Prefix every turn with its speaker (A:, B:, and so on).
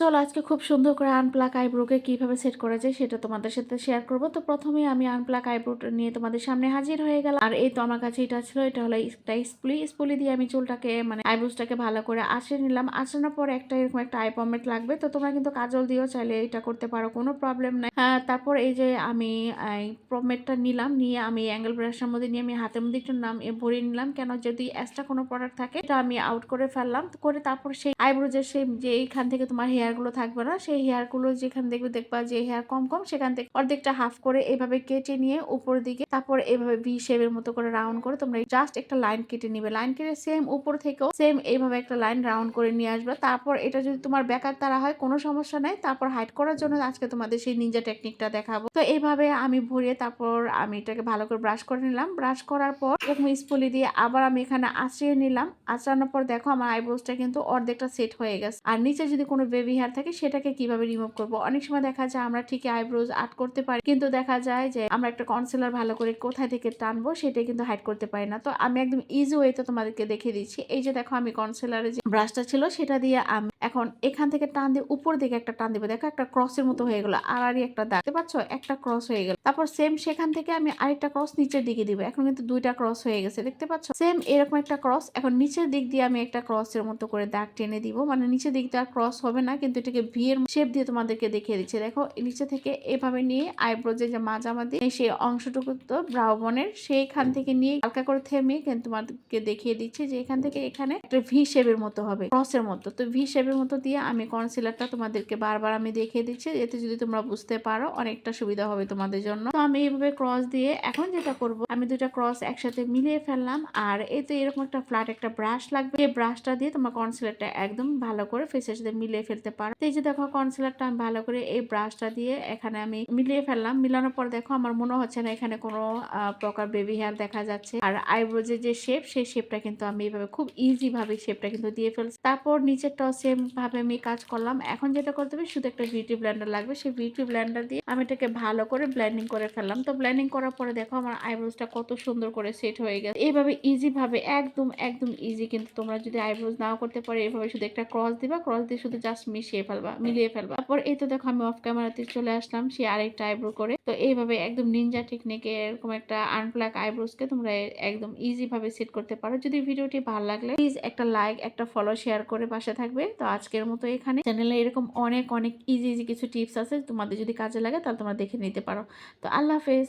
A: চলো আজকে খুব সুন্দর করে আনপ্লাক আইব্রোকে কীভাবে সেট করা যায় সেটা তোমাদের সাথে শেয়ার করব। তো প্রথমে আমি আনপ্লাক আইব্রোটা নিয়ে তোমাদের সামনে হাজির হয়ে গেলাম। আর এই তো আমার কাছে এটা ছিল এটা হলো একটা স্পুলি স্পুলি দিয়ে আমি চুলটাকে মানে আইব্রোসটাকে ভালো করে আঁচড়ে নিলাম। আঁচড়ানোর পর একটা এরকম একটা আই পমেট লাগবে। তো তোমরা কিন্তু কাজল দিয়েও চাইলে এটা করতে পারো কোনো প্রবলেম নাই। হ্যাঁ, তারপর এই যে আমি পমেটটা নিলাম নিয়ে আমি অ্যাঙ্গেল ব্রাশের মধ্যে নিয়ে আমি হাতের মধ্যে একটু নাম এ ভরিয়ে নিলাম। কেন যদি এক্সট্রা কোনো প্রোডাক্ট থাকে এটা আমি আউট করে ফেললাম। করে তারপর সেই আইব্রো যে সেই যে এইখান থেকে তোমার হেয়ার গুলো থাকবে না। সেই হেয়ারগুলো যেখানে দেখবে দেখবা যে হেয়ার কম কম, সেখান থেকে অর্ধেকটা হাফ করে এভাবে কেটে নিয়ে উপর দিকে, তারপর এভাবে ভি শেপের মতো করে রাউন্ড করে তোমরা জাস্ট একটা লাইন কেটে নিবে। লাইন কেটে সেম উপর থেকেও সেম এইভাবে একটা লাইন রাউন্ড করে নিয়ে আসবে। তারপর এটা যদি তোমার বেকার তারা হয়, কোনো সমস্যা নাই। তারপর হাইড করার জন্য আজকে তোমাদের সেই নিনজা টেকনিকটা দেখাবো। তো এইভাবে আমি ভরিয়ে তারপর আমি এটাকে ভালো করে ব্রাশ করে নিলাম। ব্রাশ করার পর এরকম স্পুলি দিয়ে আবার আমি এখানে আঁচড়িয়ে নিলাম। আঁচড়ানোর পর দেখো আমার আইব্রোসটা কিন্তু অর্ধেকটা সেট হয়ে গেছে। আর নিচে যদি কোনো বেবি হেয়ার থাকে, সেটাকে কীভাবে রিমুভ করব? অনেক সময় দেখা যায় আমরা ঠিকই আইব্রোজ আর্ট করতে পারি, কিন্তু দেখা যায় যে আমরা একটা কনসিলার ভালো করে কোথায় থেকে টানবো সেটাই কিন্তু হাইড করতে পারি না। তো আমি একদম ইজি ওয়েতে তোমাদেরকে দেখিয়ে দিচ্ছি। এই যে দেখো, আমি কনসিলারের যে ব্রাশটা ছিল, সেটা দিয়ে আমি এখন এখান থেকে টান দিয়ে উপর দিকে একটা টান দিবে। দেখো একটা ক্রসের মতো হয়ে গেলো, আড়াআড়ি একটা দাগ। দেখতে পাচ্ছ? একটা ক্রস হয়ে গেল। তারপর সেম সেখান থেকে আমি আরেকটা ক্রস নিচের দিকে দিব। এখন কিন্তু দুইটা ক্রস হয়ে গেছে। দেখতে পাচ্ছ? সেম এরকম একটা ক্রস এখন নিচের দিক দিয়ে আমি একটা ক্রসের মতো করে দাগ টেনে দিব। মানে নিচের দিক দিকটা ক্রস হবে না, কিন্তু এটাকে ভি এর শেপ দিয়ে তোমাদেরকে দেখিয়ে দিচ্ছি। দেখো নিচে থেকে এভাবে নিয়ে আইব্রো যে মাঝামাঝি সেই অংশটুকু তো ব্রাউবনের সেইখান থেকে নিয়ে হালকা করে থেমে কিন্তু তোমাদেরকে দেখিয়ে দিচ্ছি যে এখান থেকে এখানে একটা ভি শেপের মতো হবে ক্রসের মতো। তো ভি শেপের মতো দিয়ে আমি কনসিলারটা তোমাদেরকে বারবার আমি দেখিয়ে দিচ্ছি, এতে যদি তোমরা বুঝতে পারো অনেকটা সুবিধা হবে তোমাদের জন্য। তো আমি এইভাবে ক্রস দিয়ে এখন যেটা করব, আমি দুটা ক্রস একসাথে মিলিয়ে ফেললাম, আর এতে এরকম একটা ফ্ল্যাট একটা ব্রাশ লাগবে। এই ব্রাশটা দিয়ে তোমার কনসিলারটা একদম ভালো করে ফেসের সাথে মিলিয়ে ফেলতে পারো। এই যে দেখো কনসিলারটা আমি ভালো করে এই ব্রাশটা দিয়ে এখানে আমি মিলিয়ে ফেললাম। মিলানোর পর দেখো আমার মনে হচ্ছে না এখানে কোনো প্রকার বেবি হেয়ার দেখা যাচ্ছে। আর আইব্রোজের যে শেপ সেই শেপটা কিন্তু আমি এইভাবে খুব ইজি ভাবে শেপটা কিন্তু দিয়ে ফেলছি। তারপর নিচেরটাও সেম ভাবে আমি কাজ করলাম। এখন যেটা করতে হবে, শুধু একটা বিউটি ব্লেন্ডার লাগবে। সেই বিউটি ব্লেন্ডার দিয়ে আমি এটাকে ভালো করে ব্লেন্ডিং করে ফেললাম। তো ব্লেন্ডিং করার পরে দেখো আমার আইব্রোজটা কত সুন্দর করে সেট হয়ে গেছে। এইভাবে ইজি ভাবে, একদম একদম ইজি কিন্তু তোমরা যদি আইব্রোজ নাও করতে পারো, এইভাবে শুধু একটা ক্রস দিবা। ক্রস দিয়ে শুধু জাস্ট মিশিয়ে ফেলবা, মিলিয়ে ফেলবা। তারপর এই তো দেখো আমি অফ ক্যামেরাতে চলে আসলাম, সে আরেকটা আইব্রো করে। তো এইভাবে একদম নিনজা টেকনিকে এরকম একটা আনপ্লাক আইব্রোসকে তোমরা একদম ইজি ভাবে সেট করতে পারো। যদি ভিডিওটি ভালো লাগলে প্লিজ একটা লাইক একটা ফলো শেয়ার করে পাশে থাকবে। তো আজকের মতো এখানে। চ্যানেলে এরকম অনেক অনেক ইজি ইজি কিছু টিপস আছে। তোমাদের যদি কাজে লাগে, তাহলে তোমরা দেখে নিতে পারো। তো আল্লাহ হাফেজ।